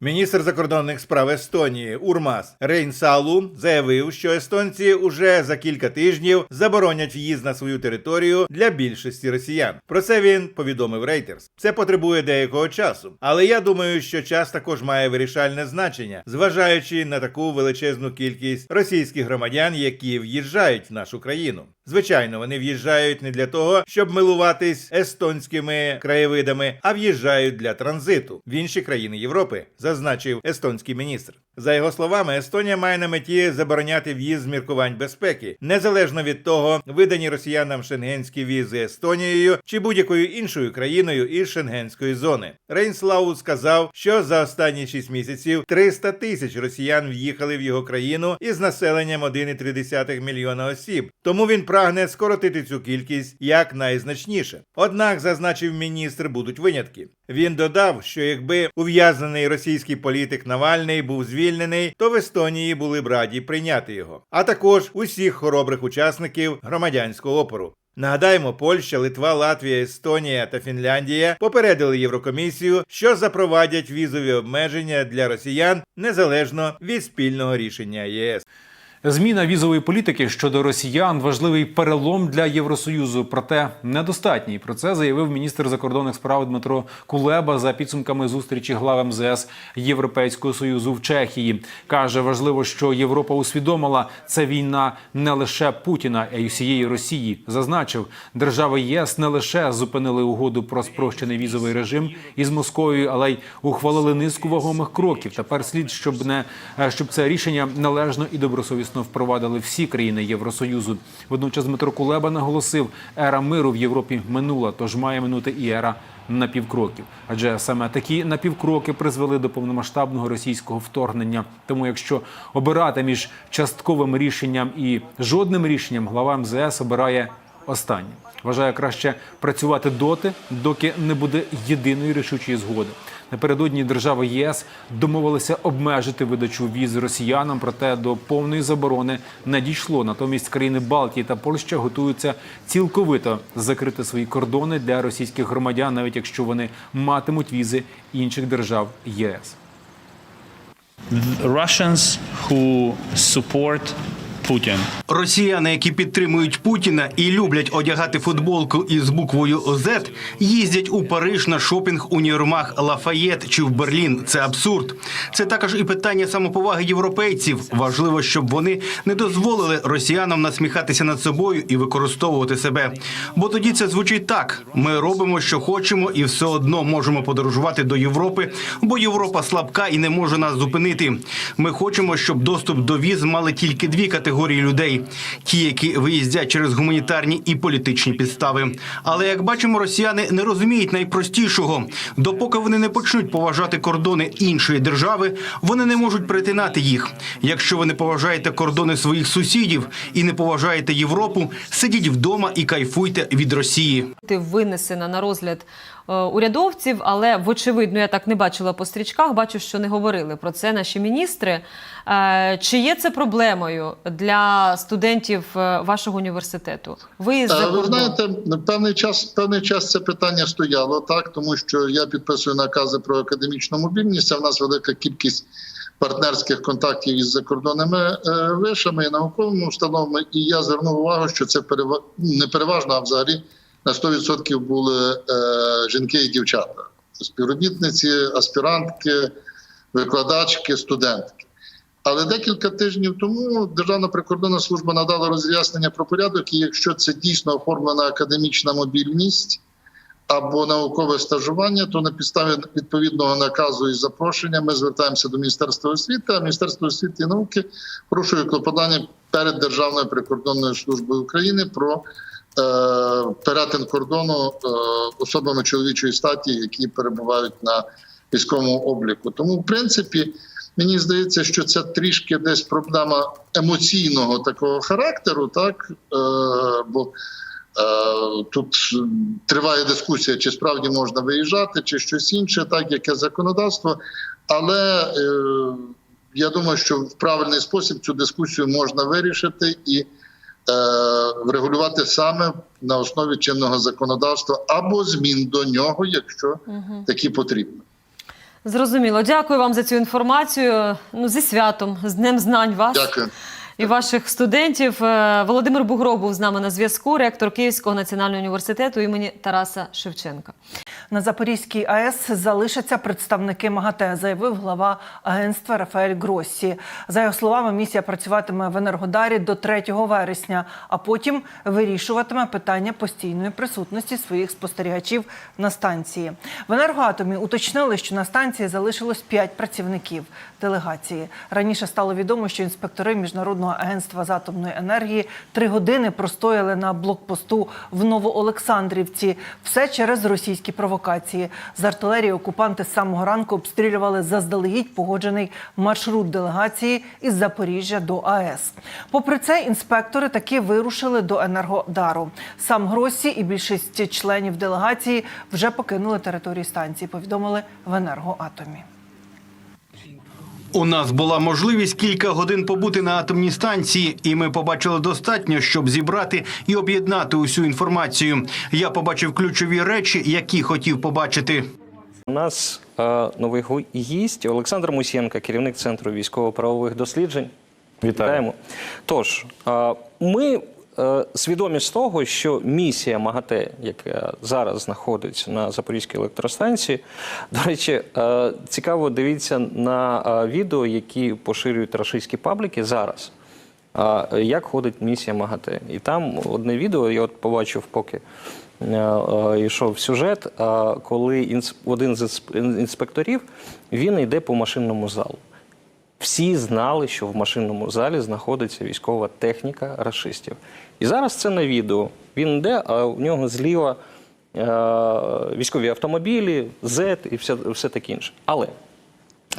Міністр закордонних справ Естонії Урмас Рейнсалу заявив, що естонці уже за кілька тижнів заборонять в'їзд на свою територію для більшості росіян. Про це він повідомив Рейтерс. Це потребує деякого часу, але я думаю, що час також має вирішальне значення, зважаючи на таку величезну кількість російських громадян, які в'їжджають в нашу країну. Звичайно, вони в'їжджають не для того, щоб милуватись естонськими краєвидами, а в'їжджають для транзиту в інші країни Європи, зазначив естонський міністр. За його словами, Естонія має на меті забороняти в'їзд з міркувань безпеки, незалежно від того, видані росіянам шенгенські візи Естонією чи будь-якою іншою країною із шенгенської зони. Рейнслау сказав, що за останні 6 місяців 300 тисяч росіян в'їхали в його країну із населенням 1,3 мільйона осіб. Тому він прагне скоротити цю кількість як найзначніше. Однак, зазначив міністр, будуть винятки. Він додав, що якби ув'язнений російський політик Навальний був звільнений, то в Естонії були б раді прийняти його, а також усіх хоробрих учасників громадянського опору. Нагадаємо, Польща, Литва, Латвія, Естонія та Фінляндія попередили Єврокомісію, що запровадять візові обмеження для росіян незалежно від спільного рішення ЄС. Зміна візової політики щодо росіян важливий перелом для Євросоюзу, проте недостатній. Про це заявив міністр закордонних справ Дмитро Кулеба за підсумками зустрічі глав МЗС Європейського союзу в Чехії. каже, важливо, що Європа усвідомила це війна не лише Путіна, а й усієї Росії. Зазначив, держави ЄС не лише зупинили угоду про спрощений візовий режим із Москвою, але й ухвалили низку вагомих кроків. Тепер слід, щоб не щоб це рішення належно і добросовісно впровадили всі країни Євросоюзу. Водночас Дмитро Кулеба наголосив, ера миру в Європі минула, тож має минути і ера напівкроків. Адже саме такі напівкроки призвели до повномасштабного російського вторгнення. Тому, якщо обирати між частковим рішенням і жодним рішенням, глава МЗС обирає останнє. Вважає краще працювати доти, доки не буде єдиної рішучої згоди. Напередодні держави ЄС домовилися обмежити видачу віз росіянам, проте до повної заборони не дійшло. Натомість країни Балтії та Польща готуються цілковито закрити свої кордони для російських громадян, навіть якщо вони матимуть візи інших держав ЄС. Russians who support Putin. Росіяни, які підтримують Путіна і люблять одягати футболку із буквою Z, їздять у Париж на шопінг у Нірмах Лафаєт чи в Берлін. Це абсурд. Це також і питання самоповаги європейців. Важливо, щоб вони не дозволили росіянам насміхатися над собою і використовувати себе. Бо тоді це звучить так: ми робимо, що хочемо, і все одно можемо подорожувати до Європи, бо Європа слабка і не може нас зупинити. Ми хочемо, щоб доступ до віз мали тільки дві категорії людей: ті, які виїздять через гуманітарні і політичні підстави. Але як бачимо, росіяни не розуміють найпростішого. Допоки вони не почнуть поважати кордони іншої держави, вони не можуть перетинати їх. Якщо ви не поважаєте кордони своїх сусідів і не поважаєте Європу, сидіть вдома і кайфуйте від Росії. бути винесена на розгляд урядовців, але вочевидь, ну я так не бачила по стрічках, бачу, що не говорили про це наші міністри. Е, Чи є це проблемою для студентів е, вашого університету? Е, Ви знаєте, певний час певний час це питання стояло так, тому що я підписую накази про академічну мобільність. А в нас велика кількість партнерських контактів із закордонними е, вишами і науковими установами. І я звернув увагу, що це перева... не переважно, а взагалі на 100% були е, жінки і дівчата, співробітниці, аспірантки, викладачки, студентки. Але декілька тижнів тому Державна прикордонна служба надала роз'яснення про порядок, і якщо це дійсно оформлена академічна мобільність або наукове стажування, то на підставі відповідного наказу і запрошення ми звертаємося до Міністерства освіти, а Міністерство освіти і науки порушує клопотання перед Державною прикордонною службою України про перетин кордону е, особами чоловічої статі, які перебувають на військовому обліку. Тому, в принципі, Мені здається, що це трішки десь проблема емоційного такого характеру, так е, бо е, тут триває дискусія, чи справді можна виїжджати, чи щось інше, так яке законодавство. Але е, я думаю, що в правильний спосіб цю дискусію можна вирішити і е, врегулювати саме на основі чинного законодавства або змін до нього, якщо такі потрібні. Зрозуміло. Дякую вам за цю інформацію. Ну, зі святом, з Днем знань вас. Дякую. і ваших студентів. Е, Володимир Бугров був з нами на зв'язку, ректор Київського національного університету імені Тараса Шевченка. На Запорізькій АЕС залишаться представники МАГАТЕ, заявив глава агентства Рафаель Гроссі. За його словами, місія працюватиме в Енергодарі до 3 вересня, а потім вирішуватиме питання постійної присутності своїх спостерігачів на станції. В енергоатомі уточнили, що на станції залишилось 5 працівників делегації. Раніше стало відомо, що інспектори міжнародного агентства з атомної енергії три години простояли на блокпосту в Новоолександрівці. Все через російські провокації. З артилерії окупанти з самого ранку обстрілювали заздалегідь погоджений маршрут делегації із Запоріжжя до АЕС. Попри це, інспектори таки вирушили до Енергодару. Сам Гросі і більшість членів делегації вже покинули територію станції. Повідомили в енергоатомі. У нас була можливість кілька годин побути на атомній станції, і ми побачили достатньо, щоб зібрати і об'єднати усю інформацію. Я побачив ключові речі, які хотів побачити. У нас е, новий гість Олександр Мусєнко, керівник Центру військово-правових досліджень. Вітаємо. Тож, е, ми е, свідомі з того, що місія МАГАТЕ, яка зараз знаходиться на Запорізькій електростанції, до речі, е, цікаво дивіться на е, відео, які поширюють рашистські пабліки зараз. Як ходить місія МАГАТЕ. І там одне відео, я от побачив, поки йшов сюжет, коли один з інспекторів він йде по машинному залу. Всі знали, що в машинному залі знаходиться військова техніка рашистів. І зараз це на відео. Він йде, а у нього зліва е, військові автомобілі, Z і все, все таке інше. Але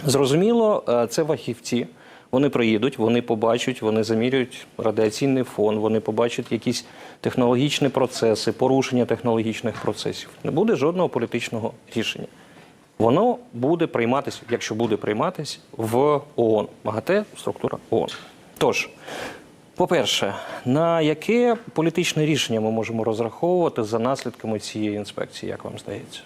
Зрозуміло, е, це фахівці. Вони приїдуть, вони побачать, вони замірюють радіаційний фон, вони побачать якісь технологічні процеси, порушення технологічних процесів. Не буде жодного політичного рішення. Воно буде прийматися, якщо буде прийматися, в ООН. МАГАТЕ структура ООН. Тож, по-перше, на яке політичне рішення ми можемо розраховувати за наслідками цієї інспекції, як вам здається?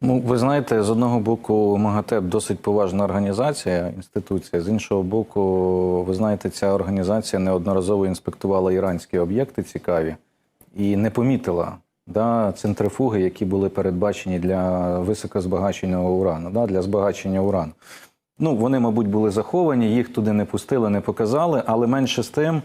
Ну, ви знаєте, з одного боку, МАГАТЕ досить поважна організація, інституція. З іншого боку, ви знаєте, ця організація неодноразово інспектувала іранські об'єкти цікаві і не помітила да, центрифуги, які були передбачені для високозбагаченого урану, да, для збагачення урану. Ну, вони, мабуть, були заховані, їх туди не пустили, не показали, але менше з тим,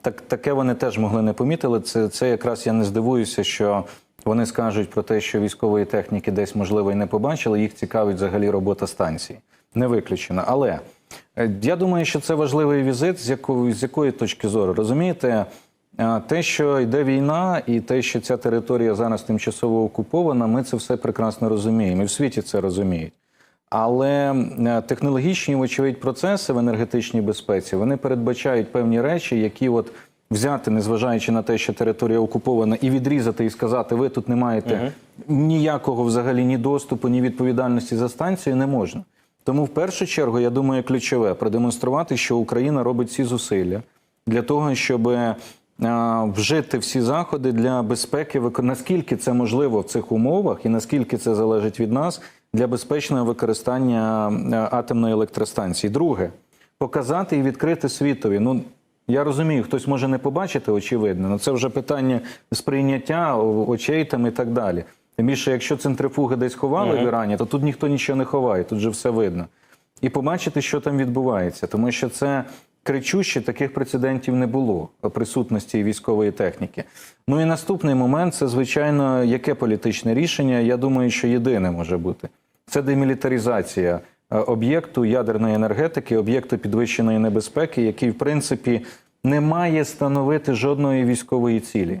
так, таке вони теж могли не помітили. Це, це якраз я не здивуюся, що вони скажуть про те, що військової техніки десь, можливо, і не побачили. Їх цікавить взагалі робота станції. Не виключено. Але е, я думаю, що це важливий візит, з якої, з якої точки зору. Розумієте, те, що йде війна, і те, що ця територія зараз тимчасово окупована, ми це все прекрасно розуміємо. І в світі це розуміють. Але е, технологічні, вочевидь, процеси в енергетичній безпеці вони передбачають певні речі, які от взяти, незважаючи на те, що територія окупована, і відрізати і сказати, ви тут не маєте ніякого взагалі ні доступу, ні відповідальності за станцію, не можна. Тому в першу чергу, я думаю, ключове продемонструвати, що Україна робить всі зусилля для того, щоб е, вжити всі заходи для безпеки, наскільки це можливо в цих умовах, і наскільки це залежить від нас для безпечного використання атомної електростанції. Друге, показати і відкрити світові. Ну я розумію, хтось може не побачити, очевидно, але це вже питання сприйняття очей там і так далі. Тим більше, якщо центрифуги десь ховали в Ірані, то тут ніхто нічого не ховає, тут же все видно. І побачити, що там відбувається, тому що це кричуще, таких прецедентів не було присутності військової техніки. Ну і наступний момент це, звичайно, яке політичне рішення. Я думаю, що єдине може бути це демілітаризація е, об'єкту ядерної енергетики, об'єкту підвищеної небезпеки, який, в принципі, не має становити жодної військової цілі.